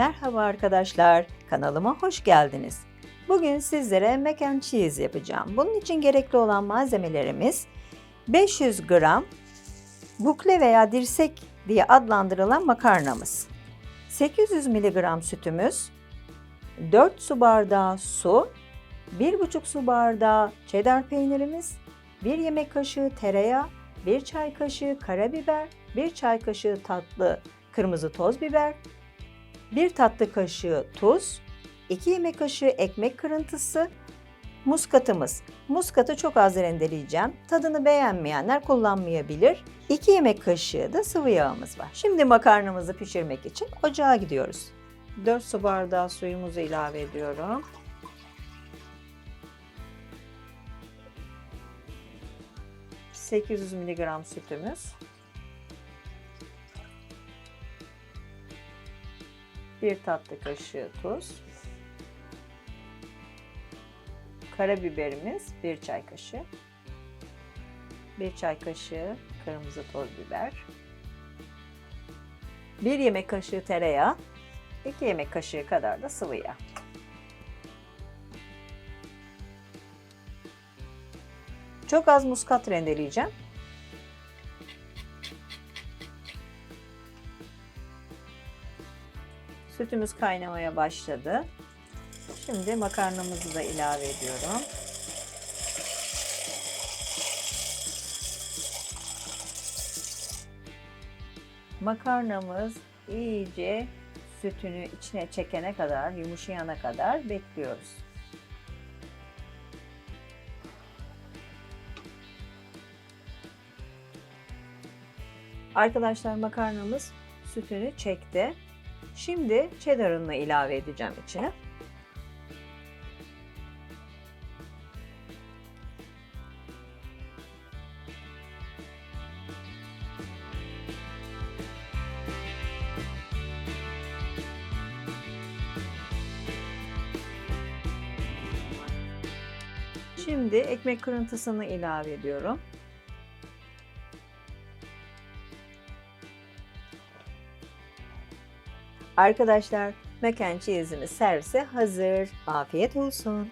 Merhaba arkadaşlar, kanalıma hoş geldiniz. Bugün sizlere mac and cheese yapacağım. Bunun için gerekli olan malzemelerimiz 500 gram bukle veya dirsek diye adlandırılan makarnamız, 800 mg sütümüz, 4 su bardağı su, 1,5 su bardağı cheddar peynirimiz, 1 yemek kaşığı tereyağı, 1 çay kaşığı karabiber, 1 çay kaşığı tatlı kırmızı toz biber, 1 tatlı kaşığı tuz, 2 yemek kaşığı ekmek kırıntısı, muskatımız. Muskatı çok az rendeleyeceğim. Tadını beğenmeyenler kullanmayabilir. 2 yemek kaşığı da sıvı yağımız var. Şimdi makarnamızı pişirmek için ocağa gidiyoruz. 4 su bardağı suyumuzu ilave ediyorum. ...800 mg sütümüz. Bir tatlı kaşığı tuz. Karabiberimiz bir çay kaşığı. Bir çay kaşığı kırmızı toz biber. Bir yemek kaşığı tereyağı. 2 yemek kaşığı kadar da sıvı yağ. Çok az muskat rendeleyeceğim. Sütümüz kaynamaya başladı. Şimdi makarnamızı da ilave ediyorum. Makarnamız iyice sütünü içine çekene kadar, yumuşayana kadar bekliyoruz. Arkadaşlar makarnamız sütünü çekti. Şimdi cheddar'ını ilave edeceğim içine. Şimdi ekmek kırıntısını ilave ediyorum. Arkadaşlar mac and cheese'imiz servise hazır. Afiyet olsun.